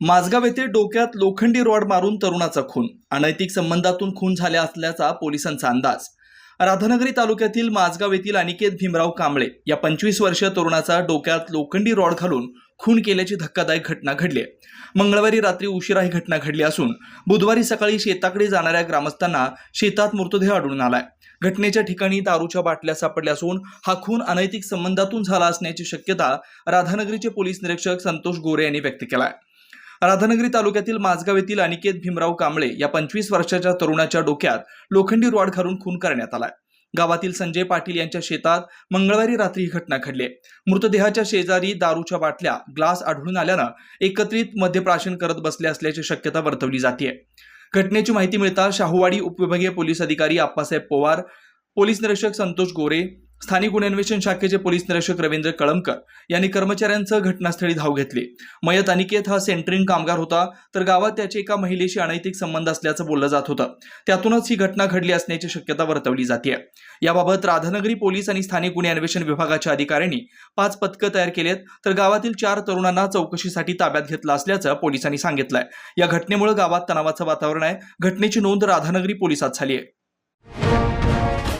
माझगाव येथे डोक्यात लोखंडी रॉड मारून तरुणाचा खून. अनैतिक संबंधातून खून झाल्या असल्याचा पोलिसांचा अंदाज. राधानगरी तालुक्यातील माझगाव येथील अनिकेत भीमराव कांबळे या पंचवीस वर्षीय तरुणाचा डोक्यात लोखंडी रॉड घालून खून केल्याची धक्कादायक घटना घडली मंगळवारी रात्री उशिरा ही घटना घडली असून बुधवारी सकाळी शेताकडे जाणाऱ्या ग्रामस्थांना शेतात मृतदेह आढळून आलाय. घटनेच्या ठिकाणी दारूच्या बाटल्या सापडल्या असून हा खून अनैतिक संबंधातून झाला असण्याची शक्यता राधानगरीचे पोलीस निरीक्षक संतोष गोरे यांनी व्यक्त केला आहे राधानगरी तालुक्यातील माझगाव येथील अनिकेत भीमराव कांबळे या पंचवीस वर्षाच्या तरुणाच्या डोक्यात लोखंडी रॉड घालून खून करण्यात आलाय गावातील संजय पाटील यांच्या शेतात मंगळवारी रात्री ही घटना घडली आहे. मृतदेहाच्या शेजारी दारूच्या बाटल्या ग्लास आढळून आल्यानं एकत्रित मध्यप्राशन करत बसले असल्याची शक्यता वर्तवली जाते घटनेची माहिती मिळता शाहूवाडी उपविभागीय पोलीस अधिकारी आप्पासाहेब पवार पोलीस निरीक्षक संतोष गोरे स्थानिक गुन्हे अन्वेषण शाखेचे पोलीस निरीक्षक रवींद्र कळमकर यांनी कर्मचाऱ्यांसह घटनास्थळी धाव घेतली. मयत अनिकेत हा सेंटरिंग कामगार होता तर गावात त्याचे एका महिलेशी अनैतिक संबंध असल्याचं बोललं जात होतं. त्यातूनच ही घटना घडली असण्याची शक्यता वर्तवली जाते याबाबत राधानगरी पोलीस आणि स्थानिक गुन्हे अन्वेषण विभागाच्या अधिकाऱ्यांनी पाच पथकं तयार केलेत तर गावातील चार तरुणांना चौकशीसाठी ताब्यात घेतलं असल्याचं पोलिसांनी सांगितलंय. या घटनेमुळे गावात तणावाचं वातावरण आहे. घटनेची नोंद राधानगरी पोलिसात झाली आहे.